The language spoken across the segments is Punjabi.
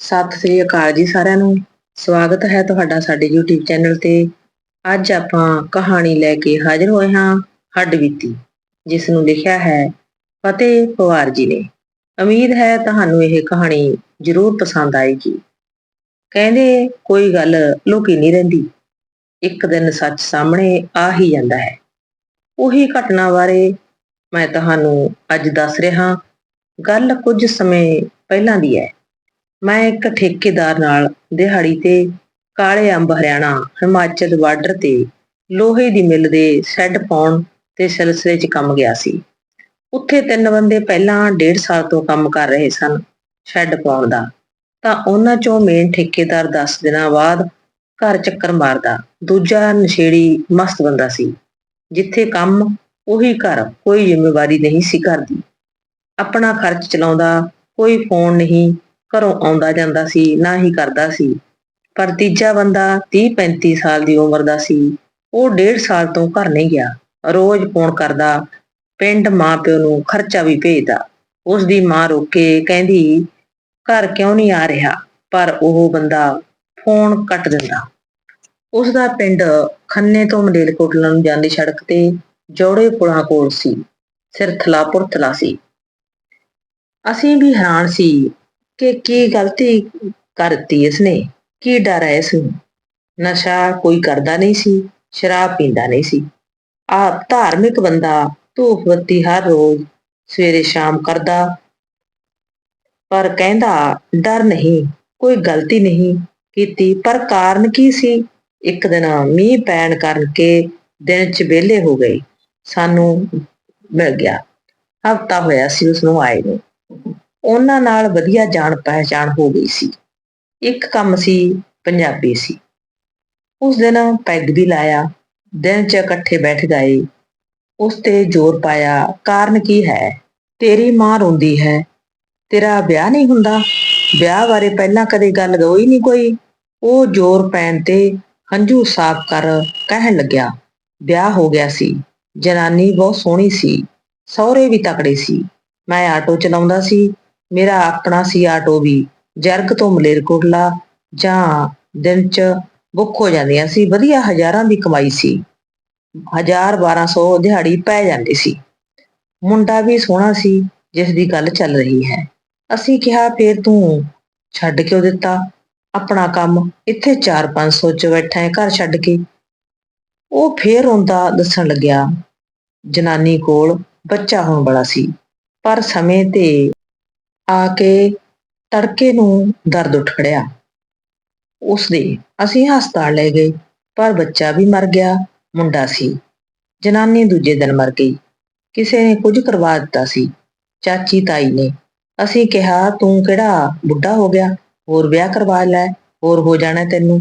ਸਤਿ ਸ੍ਰੀ ਅਕਾਲ ਜੀ ਸਾਰਿਆਂ ਨੂੰ। ਸਵਾਗਤ ਹੈ ਤੁਹਾਡਾ ਸਾਡੇ YouTube ਚੈਨਲ ਤੇ। ਅੱਜ ਆਪਾਂ ਕਹਾਣੀ ਲੈ ਕੇ ਹਾਜ਼ਰ ਹੋਏ ਹਾਂ ਹੱਡ ਬੀਤੀ ਜਿਸ ਨੂੰ ਲਿਖਿਆ ਹੈ ਫਤਿਹ ਪਵਾਰ ਜੀ ਨੇ। ਉਮੀਦ ਹੈ ਤੁਹਾਨੂੰ ਇਹ ਕਹਾਣੀ ਜ਼ਰੂਰ ਪਸੰਦ ਆਏਗੀ। ਕਹਿੰਦੇ, ਕੋਈ ਗੱਲ ਲੁਕੀ ਨਹੀਂ ਰਹਿੰਦੀ। ਇੱਕ ਦਿਨ ਸੱਚ ਸਾਹਮਣੇ ਆ ਹੀ ਜਾਂਦਾ ਹੈ। ਉਹੀ ਘਟਨਾ ਬਾਰੇ ਮੈਂ ਤੁਹਾਨੂੰ ਅੱਜ ਦੱਸ ਰਿਹਾ ਗੱਲ ਕੁਝ ਸਮੇਂ ਪਹਿਲਾਂ ਦੀ ਹੈ। ਮੈਂ ਇੱਕ ਠੇਕੇਦਾਰ ਨਾਲ ਦਿਹਾੜੀ ਤੇ ਕਾਲੇ ਅੰਬ ਹਰਿਆਣਾ, ਹਿਮਾਚਲ ਬਾਰਡਰ ਤੇ ਲੋਹੇ ਦੀ ਮਿੱਲ ਦੇ ਸ਼ੈੱਡ ਪਾਉਣ ਤੇ ਸਿਲਸਿਲੇ 'ਚ ਕੰਮ ਗਿਆ ਸੀ। ਉੱਥੇ ਤਿੰਨ ਬੰਦੇ ਪਹਿਲਾਂ ਡੇਢ ਸਾਲ ਤੋਂ ਕੰਮ ਕਰ ਰਹੇ ਸਨ ਸ਼ੈੱਡ ਪਾਉਣ ਦਾ। ਤਾਂ ਉਹਨਾਂ 'ਚੋਂ ਮੇਨ ਠੇਕੇਦਾਰ 10 ਦਿਨਾਂ ਬਾਅਦ ਘਰ ਚੱਕਰ ਮਾਰਦਾ, ਦੂਜਾ ਨਸ਼ੇੜੀ ਮਸਤ ਬੰਦਾ ਸੀ, ਜਿੱਥੇ ਕੰਮ ਉਹੀ ਘਰ ਕੋਈ ਜ਼ਿੰਮੇਵਾਰੀ ਨਹੀਂ ਸੀ ਕਰਦੀ। ਆਪਣਾ ਖਰਚ ਚਲਾਉਂਦਾ, ਕੋਈ ਫੋਨ ਨਹੀਂ ਘਰੋਂ ਆਉਂਦਾ ਜਾਂਦਾ ਸੀ, ਨਾ ਹੀ ਕਰਦਾ ਸੀ। ਪਰ ਤੀਜਾ ਬੰਦਾ 30-35 ਸਾਲ ਦੀ ਉਮਰ ਦਾ ਸੀ। ਉਹ ਡੇਢ ਸਾਲ ਤੋਂ ਘਰ ਨਹੀਂ ਗਿਆ। ਰੋਜ਼ ਫੋਨ ਕਰਦਾ, ਪਿੰਡ ਮਾਪਿਓ ਨੂੰ ਖਰਚਾ ਵੀ ਭੇਜਦਾ। ਉਸ ਦੀ ਮਾਂ ਰੋਕ ਕੇ ਕਹਿੰਦੀ, ਘਰ ਕਿਉਂ ਨਹੀਂ ਆ ਰਿਹਾ? ਪਰ ਉਹ ਬੰਦਾ ਫੋਨ ਕੱਟ ਦਿੰਦਾ। ਉਸ ਦਾ ਪਿੰਡ ਖੰਨੇ ਤੋਂ ਮਲੇਰਕੋਟਲਾ ਨੂੰ ਜਾਂਦੀ ਸੜਕ ਤੇ ਜੋੜੇ ਪੁਲਾਂ ਕੋਲ ਸੀ। ਸਿਰਥਲਾ ਪੁਰਥਲਾ ਸੀ। ਅਸੀਂ ਵੀ ਹੈਰਾਨ ਸੀ ਕਿ ਕੀ ਗਲਤੀ ਕਰਤੀ ਇਸਨੇ? ਕੀ ਡਰ ਹੈ ਇਸ ਨੂੰ? ਨਸ਼ਾ ਕੋਈ ਕਰਦਾ ਨਹੀਂ ਸੀ, ਸ਼ਰਾਬ ਪੀਂਦਾ ਨਹੀਂ ਸੀ। ਆਪ ਧਾਰਮਿਕ ਬੰਦਾ ਧੂਪ ਬੱਤੀ ਹਰ ਰੋਜ਼ ਸਵੇਰੇ ਸ਼ਾਮ ਕਰਦਾ, ਪਰ ਕਹਿੰਦਾ, ਡਰ ਨਹੀਂ, ਕੋਈ ਗਲਤੀ ਨਹੀਂ ਕੀਤੀ, ਪਰ ਕਾਰਨ ਕੀ ਸੀ? ਇੱਕ ਦਿਨ ਮੀਂਹ ਪੈਣ ਕਰਕੇ ਦਿਨ ਚ ਵਿਹਲੇ ਹੋ ਗਏ। ਸਾਨੂੰ ਮਿਲ ਗਿਆ। ਹਫਤਾ ਹੋਇਆ ਸੀ ਉਸ ਨੂੰ ਆਏ ਨੂੰ। ਉਹਨਾਂ ਨਾਲ ਵਧੀਆ ਜਾਣ ਪਹਿਚਾਣ ਹੋ ਗਈ ਸੀ। ਇੱਕ ਕੰਮ ਸੀ, ਪੰਜਾਬੀ ਸੀ। ਉਸ ਦਿਨ ਪੈਗ ਵੀ ਲਾਇਆ, ਦਿਨ ਚ ਇਕੱਠੇ ਬੈਠ ਗਏ। ਉਸ ਤੇ ਜ਼ੋਰ ਪਾਇਆ, ਕਾਰਨ ਕੀ ਹੈ? ਤੇਰੀ ਮਾਂ ਰੋਂਦੀ ਹੈ। ਤੇਰਾ ਵਿਆਹ ਨਹੀਂ ਹੁੰਦਾ। ਵਿਆਹ ਬਾਰੇ ਪਹਿਲਾਂ ਕਦੇ ਗੱਲ ਹੋਈ ਨਹੀਂ ਕੋਈ। ਉਹ ਜ਼ੋਰ ਪੈਣ ਤੇ ਹੰਝੂ ਸਾਫ਼ ਕਰ ਕਹਿਣ ਲੱਗਿਆ, ਵਿਆਹ ਹੋ ਗਿਆ ਸੀ। ਜਨਾਨੀ ਬਹੁਤ ਸੋਹਣੀ ਸੀ। ਸਹੁਰੇ ਵੀ ਤਕੜੇ ਸੀ। ਮੈਂ ਆਟੋ ਚਲਾਉਂਦਾ ਸੀ। ਮੇਰਾ ਆਪਣਾ ਸੀ ਆਟੋ ਵੀ। ਜਰਗ ਤੋਂ ਮਲੇਰਕੋਟਲਾ ਜਾਂ ਦਿਨ ਚ ਬੁੱਕ ਹੋ ਜਾਂਦੀਆਂ ਸੀ। ਵਧੀਆ ਹਜ਼ਾਰਾਂ ਦੀ ਕਮਾਈ ਸੀ। 1000 1200 ਦਿਹਾੜੀ ਪੈ ਜਾਂਦੀ ਸੀ। ਮੁੰਡਾ ਵੀ ਸੋਹਣਾ ਸੀ, ਜਿਸ ਦੀ ਗੱਲ ਚੱਲ ਰਹੀ ਹੈ। ਅਸੀਂ ਕਿਹਾ, ਫੇਰ ਤੂੰ ਛੱਡ ਕਿਉਂ ਦਿੱਤਾ? ਆਪਣਾ ਕੰਮ ਇੱਥੇ 4-500 ਚ ਬੈਠਾ ਹੈ, ਘਰ ਛੱਡ ਕੇ। ਉਹ ਫੇਰ ਰੋਂਦਾ ਦੱਸਣ ਲੱਗਿਆ, ਜਨਾਨੀ ਕੋਲ ਬੱਚਾ ਹੋਣ ਵਾਲਾ ਸੀ, ਪਰ ਸਮੇਂ ਤੇ ਆ ਕੇ ਤੜਕੇ ਨੂੰ ਦਰਦ ਉੱਠ ਖੜਿਆ। ਉਸ ਦੇ ਅਸੀਂ ਹਸਪਤਾਲ ਲੈ ਗਏ, ਪਰ ਬੱਚਾ ਵੀ ਮਰ ਗਿਆ, ਮੁੰਡਾ ਸੀ। ਜਨਾਨੀ ਦੂਜੇ ਦਿਨ ਮਰ ਗਈ। ਕਿਸੇ ਨੇ ਕੁਝ ਕਰਵਾ ਦਿੱਤਾ ਸੀ। ਚਾਚੀ ਤਾਈ ਨੇ ਅਸੀਂ ਕਿਹਾ, ਤੂੰ ਕਿਹੜਾ ਬੁੱਢਾ ਹੋ ਗਿਆ? ਹੋਰ ਵਿਆਹ ਕਰਵਾ ਲੈ, ਹੋਰ ਹੋ ਜਾਣਾ ਤੈਨੂੰ।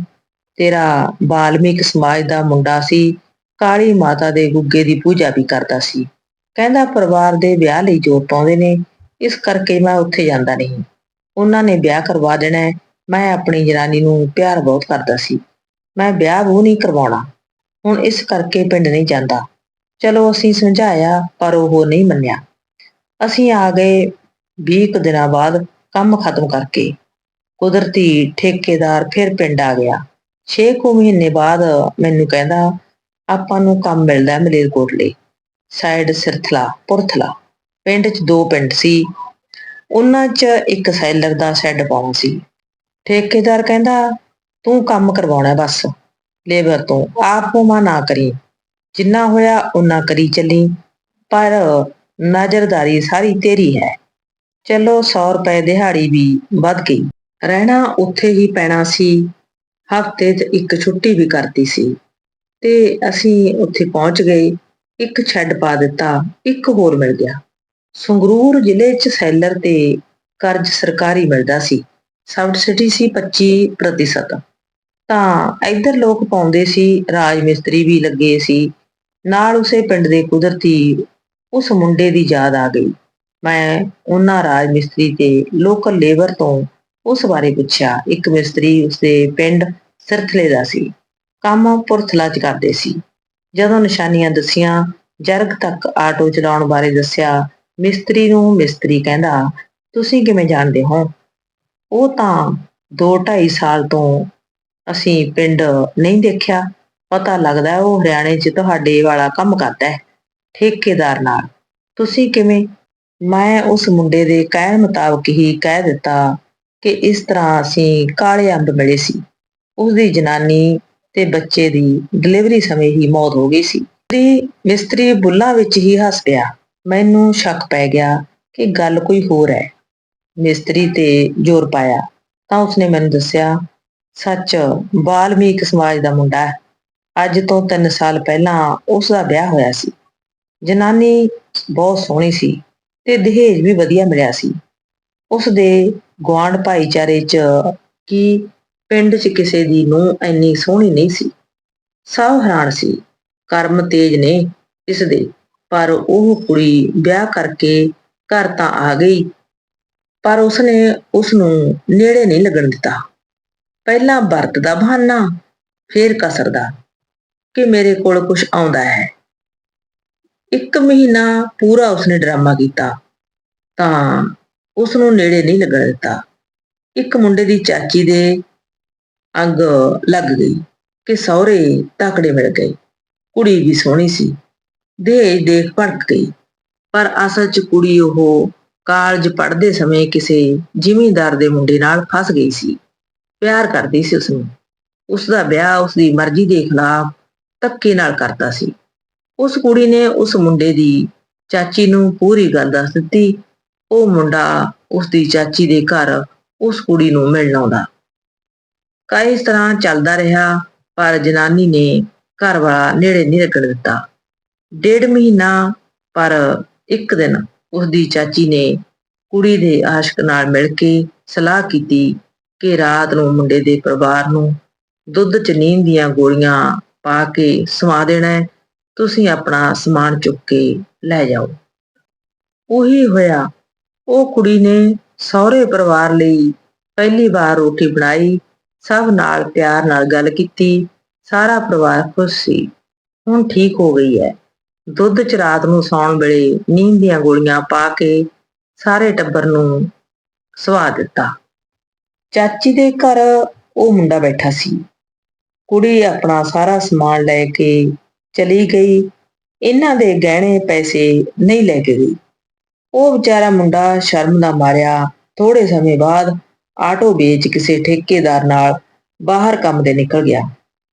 ਤੇਰਾ ਬਾਲਮੀਕ ਸਮਾਜ ਦਾ ਮੁੰਡਾ ਸੀ, ਕਾਲੀ ਮਾਤਾ ਦੇ ਗੁੱਗੇ ਦੀ ਪੂਜਾ ਵੀ ਕਰਦਾ ਸੀ। ਕਹਿੰਦਾ, ਪਰਿਵਾਰ ਦੇ ਵਿਆਹ ਲਈ ਜੋਰ ਪਾਉਂਦੇ ਨੇ। ਇਸ ਕਰਕੇ ਮੈਂ ਉੱਥੇ ਜਾਂਦਾ ਨਹੀਂ। ਉਹਨਾਂ ਨੇ ਵਿਆਹ ਕਰਵਾ ਦੇਣਾ ਹੈ। ਮੈਂ ਆਪਣੀ ਜਨਾਨੀ ਨੂੰ ਪਿਆਰ ਬਹੁਤ ਕਰਦਾ ਸੀ। ਮੈਂ ਵਿਆਹ ਉਹ ਨਹੀਂ ਕਰਵਾਉਣਾ। ਹੁਣ ਇਸ ਕਰਕੇ ਪਿੰਡ ਨਹੀਂ ਜਾਂਦਾ। ਚਲੋ ਅਸੀਂ ਸਮਝਾਇਆ, ਪਰ ਉਹ ਨਹੀਂ ਮੰਨਿਆ। ਅਸੀਂ ਆ ਗਏ 20 ਕੁ ਦਿਨਾਂ ਬਾਅਦ ਕੰਮ ਖਤਮ ਕਰਕੇ। ਕੁਦਰਤੀ ਠੇਕੇਦਾਰ ਫਿਰ ਪਿੰਡ ਆ ਗਿਆ। 6 ਕੁ ਮਹੀਨੇ ਬਾਅਦ ਮੈਨੂੰ ਕਹਿੰਦਾ, ਆਪਾਂ ਨੂੰ ਕੰਮ ਮਿਲਦਾ ਹੈ ਮਲੇਰਕੋਟਲੇ। ਸਾਈਡ ਸਿਰਥਲਾ, ਪੁਰਥਲਾ। ਪਿੰਡ 'ਚ ਦੋ ਪਿੰਡ ਸੀ। ਉਹਨਾਂ 'ਚ ਇੱਕ ਸੈਲਰ ਦਾ ਸ਼ੈੱਡ ਪਾਉਣ ਸੀ। ਠੇਕੇਦਾਰ ਕਹਿੰਦਾ, ਤੂੰ ਕੰਮ ਕਰਵਾਉਣਾ ਬਸ, ਲੇਬਰ ਤੋਂ। ਆਪ ਮਾ ਨਾ ਕਰੀ। ਜਿੰਨਾ ਹੋਇਆ ਉਹਨਾਂ ਕਰੀ ਚੱਲੀ। ਪਰ ਨਜ਼ਰਦਾਰੀ ਸਾਰੀ ਤੇਰੀ ਹੈ। ਚਲੋ 100 ਰੁਪਏ ਦਿਹਾੜੀ ਵੀ ਵੱਧ ਗਈ। ਰਹਿਣਾ ਉੱਥੇ ਹੀ ਪੈਣਾ ਸੀ। ਹਫ਼ਤੇ 'ਚ ਇੱਕ ਛੁੱਟੀ ਵੀ ਕਰਤੀ ਸੀ। ਤੇ ਅਸੀਂ ਉੱਥੇ ਪਹੁੰਚ ਗਏ। ਇੱਕ ਛੱਡ ਪਾ ਦਿੱਤਾ। ਇੱਕ ਹੋਰ ਮਿਲ ਗਿਆ। ਸੰਗਰੂਰ ਜ਼ਿਲ੍ਹੇ 'ਚ ਸੈਲਰ ਤੇ ਕਰਜ਼ ਸਰਕਾਰੀ ਮਿਲਦਾ ਸੀ। ਸਬਸਿਡੀ ਸੀ 25% ਤਾਂ ਇੱਧਰ ਲੋਕ ਪਾਉਂਦੇ ਸੀ, ਰਾਜ ਮਿਸਤਰੀ ਵੀ ਲੱਗੇ ਸੀ। ਨਾਲ ਉਸੇ ਪਿੰਡ ਦੇ ਕੁਦਰਤੀ ਉਸ ਮੁੰਡੇ ਦੀ ਯਾਦ ਆ ਗਈ। ਮੈਂ ਉਹਨਾਂ ਰਾਜ ਮਿਸਤਰੀ ਤੇ ਲੋਕਲ ਲੇਬਰ ਤੋਂ ਉਸ ਬਾਰੇ ਪੁੱਛਿਆ। ਇੱਕ ਮਿਸਤਰੀ ਉਸਦੇ ਪਿੰਡ ਸਿਰਥਲੇ ਦਾ ਸੀ। ਕੰਮ ਪੁਰਥਲਾ ਚ ਕਰਦੇ ਸੀ। ਜਦੋਂ ਨਿਸ਼ਾਨੀਆਂ ਦੱਸੀਆਂ, ਜਰਗ ਤੱਕ ਆਟੋ ਚਲਾਉਣ ਬਾਰੇ ਦੱਸਿਆ ਮਿਸਤਰੀ ਨੂੰ ਮਿਸਤਰੀ ਕਹਿੰਦਾ, ਤੁਸੀਂ ਕਿਵੇਂ ਜਾਣਦੇ ਹੋ? ਉਹ ਤਾਂ 2-2.5 ਸਾਲ ਤੋਂ ਅਸੀਂ ਪਿੰਡ ਨਹੀਂ ਦੇਖਿਆ। ਪਤਾ ਲੱਗਦਾ ਉਹ ਹਰਿਆਣੇ 'ਚ ਤੁਹਾਡੇ ਵਾਲਾ ਕੰਮ ਕਰਦਾ ਹੈ, ਠੇਕੇਦਾਰ ਨਾਲ। ਤੁਸੀਂ ਕਿਵੇਂ? ਮੈਂ ਉਸ ਮੁੰਡੇ ਦੇ ਕਹਿਣ ਮੁਤਾਬਕ ਹੀ ਕਹਿ ਦਿੱਤਾ ਕਿ ਇਸ ਤਰ੍ਹਾਂ ਅਸੀਂ ਕਾਲੇ ਅੰਬ ਮਿਲੇ ਸੀ। ਉਸ ਦੀ ਜਨਾਨੀ ਤੇ ਬੱਚੇ ਦੀ ਡਿਲੀਵਰੀ ਸਮੇਂ ਹੀ ਮੌਤ ਹੋ ਗਈ ਸੀ। ਮਿਸਤਰੀ ਮਿਸਤਰੀ ਬੁੱਲਾਂ ਵਿੱਚ ਹੀ ਹੱਸ ਪਿਆ। ਮੈਨੂੰ ਸ਼ੱਕ ਪੈ ਗਿਆ ਕਿ ਗੱਲ ਕੋਈ ਹੋਰ ਹੈ। ਮਿਸਤਰੀ ਤੇ ਜ਼ੋਰ ਪਾਇਆ, ਤਾਂ ਉਸਨੇ ਮੈਨੂੰ ਦੱਸਿਆ, ਸੱਚ, ਬਾਲਮੀਕ ਸਮਾਜ ਦਾ ਮੁੰਡਾ ਹੈ। ਅੱਜ ਤੋਂ 3 ਸਾਲ ਪਹਿਲਾਂ ਉਸ ਦਾ ਵਿਆਹ ਹੋਇਆ ਸੀ। ਜਨਾਨੀ ਬਹੁਤ ਸੋਹਣੀ ਸੀ ਤੇ ਦਹੇਜ ਵੀ ਵਧੀਆ ਮਿਲਿਆ ਸੀ। ਉਸ ਦੇ ਗੁਆਂਢ ਭਾਈਚਾਰੇ 'ਚ ਕਿ ਪਿੰਡ 'ਚ ਕਿਸੇ ਦੀ ਨੂੰ ਇੰਨੀ ਸੋਹਣੀ ਨਹੀਂ ਸੀ। ਸਭ ਹੈਰਾਨ ਸੀ, ਕਰਮ ਤੇਜ ਨੇ ਇਸ ਦੇ। ਪਰ ਉਹ ਕੁੜੀ ਵਿਆਹ ਕਰਕੇ ਘਰ ਤਾਂ ਆ ਗਈ। ਪਰ ਉਸਨੇ ਉਸ ਨੂੰ ਨੇੜੇ ਨਹੀਂ ਲੱਗਣ ਦਿੱਤਾ। ਪਹਿਲਾਂ ਵਰਤ ਦਾ ਬਹਾਨਾ, ਫੇਰ ਕਸਰ ਦਾ, ਕਿ ਮੇਰੇ ਕੋਲ ਕੁਝ ਆਉਂਦਾ ਹੈ। ਇੱਕ ਮਹੀਨਾ ਪੂਰਾ ਉਸਨੇ ਡਰਾਮਾ ਕੀਤਾ, ਤਾਂ ਉਸ ਨੂੰ ਨੇੜੇ ਨਹੀਂ ਲੱਗਣ ਦਿੱਤਾ। ਇੱਕ ਮੁੰਡੇ ਦੀ ਚਾਚੀ ਦੇ ਅੰਗ ਲੱਗ ਗਈ, ਕਿ ਸਹੁਰੇ ਤਕੜੇ ਮਿਲ ਗਏ। ਕੁੜੀ ਵੀ ਸੋਹਣੀ ਸੀ। ਦੇਖ ਦੇਖ ਭੜਕ ਗਈ। ਪਰ ਅਸਲ 'ਚ ਕੁੜੀ ਉਹ ਕਾਲਜ ਪੜ੍ਹਦੇ ਸਮੇਂ ਕਿਸੇ ਜ਼ਿਮੀਂਦਾਰ ਦੇ ਮੁੰਡੇ ਨਾਲ ਫਸ ਗਈ ਸੀ। ਪਿਆਰ ਕਰਦੀ ਸੀ ਉਸ ਨੂੰ ਉਸ ਦਾ ਵਿਆਹ ਉਸ ਦੀ ਮਰਜ਼ੀ ਦੇ ਖਿਲਾਫ ਧੱਕੇ ਨਾਲ ਕਰਦਾ ਸੀ। ਉਸ ਕੁੜੀ ਨੇ ਉਸ ਮੁੰਡੇ ਦੀ ਚਾਚੀ ਨੂੰ ਪੂਰੀ ਗੱਲ ਦੱਸ ਦਿੱਤੀ। ਉਹ ਮੁੰਡਾ ਉਸ ਦੀ ਚਾਚੀ ਦੇ ਘਰ ਉਸ ਕੁੜੀ ਨੂੰ ਮਿਲਣ ਆਉਂਦਾ। ਕਈ ਤਰ੍ਹਾਂ ਚੱਲਦਾ ਰਿਹਾ, ਪਰ ਜਨਾਨੀ ਨੇ ਘਰ ਵਾਲਾ ਨੇੜੇ ਨਹੀਂ ਲੱਗਣ ਦਿੱਤਾ। ਡੇਢ ਮਹੀਨਾ ਪਰ ਇੱਕ ਦਿਨ ਉਸ ਦੀ ਚਾਚੀ ਨੇ ਕੁੜੀ ਦੇ ਆਸ਼ਕ ਨਾਲ ਮਿਲ ਕੇ ਸਲਾਹ ਕੀਤੀ ਕਿ ਰਾਤ ਨੂੰ ਮੁੰਡੇ ਦੇ ਪਰਿਵਾਰ ਨੂੰ ਦੁੱਧ 'ਚ ਨੀਂਦ ਦੀਆਂ ਗੋਲੀਆਂ ਪਾ ਕੇ ਸਵਾ ਦੇਣਾ ਹੈ। ਤੁਸੀਂ ਆਪਣਾ ਸਮਾਨ ਚੁੱਕ ਕੇ ਲੈ ਜਾਓ। ਉਹੀ ਹੋਇਆ। ਉਹ ਕੁੜੀ ਨੇ ਸਹੁਰੇ ਪਰਿਵਾਰ ਲਈ ਪਹਿਲੀ ਵਾਰ ਰੋਟੀ ਬਣਾਈ। ਸਭ ਨਾਲ ਪਿਆਰ ਨਾਲ ਗੱਲ ਕੀਤੀ। ਸਾਰਾ ਪਰਿਵਾਰ ਖੁਸ਼ ਸੀ। ਹੁਣ ਠੀਕ ਹੋ ਗਈ ਹੈ। ਦੁੱਧ ਚ ਰਾਤ ਨੂੰ ਸੌਣ ਵੇਲੇ ਨੀਂਦ ਦੀਆਂ ਗੋਲੀਆਂ ਪਾ ਕੇ ਸਾਰੇ ਟੱਬਰ ਨੂੰ ਸਵਾ ਦਿੱਤਾ। ਚਾਚੀ ਦੇ ਘਰ ਉਹ ਮੁੰਡਾ ਬੈਠਾ ਸੀ। ਕੁੜੀ ਆਪਣਾ ਸਾਰਾ ਸਮਾਨ ਲੈ ਕੇ ਚਲੀ ਗਈ। ਇਹਨਾਂ ਦੇ ਗਹਿਣੇ ਪੈਸੇ ਨਹੀਂ ਲੈ ਕੇ ਗਈ। ਉਹ ਵਿਚਾਰਾ ਮੁੰਡਾ ਸ਼ਰਮ ਦਾ ਮਾਰਿਆ। ਥੋੜੇ ਸਮੇਂ ਬਾਅਦ ਆਟੋ ਵੇਚ ਕਿਸੇ ਠੇਕੇਦਾਰ ਨਾਲ ਬਾਹਰ ਕੰਮ ਦੇ ਨਿਕਲ ਗਿਆ।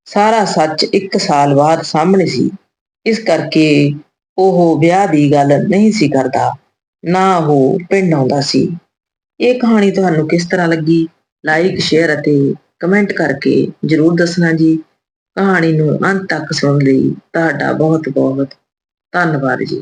ਸਾਰਾ ਸੱਚ ਇੱਕ ਸਾਲ ਬਾਅਦ ਸਾਹਮਣੇ ਸੀ। ਇਸ ਕਰਕੇ ਉਹ ਵਿਆਹ ਦੀ ਗੱਲ ਨਹੀਂ ਸੀ ਕਰਦਾ, ਨਾ ਉਹ ਪਿੰਡ ਆਉਂਦਾ ਸੀ। ਇਹ ਕਹਾਣੀ ਤੁਹਾਨੂੰ ਕਿਸ ਤਰ੍ਹਾਂ ਲੱਗੀ? ਲਾਈਕ ਸ਼ੇਅਰ ਅਤੇ ਕਮੈਂਟ ਕਰਕੇ ਜਰੂਰ ਦੱਸਣਾ ਜੀ। ਕਹਾਣੀ ਨੂੰ ਅੰਤ ਤੱਕ ਸੁਣਨ ਲਈ ਤੁਹਾਡਾ ਬਹੁਤ ਬਹੁਤ ਧੰਨਵਾਦ ਜੀ।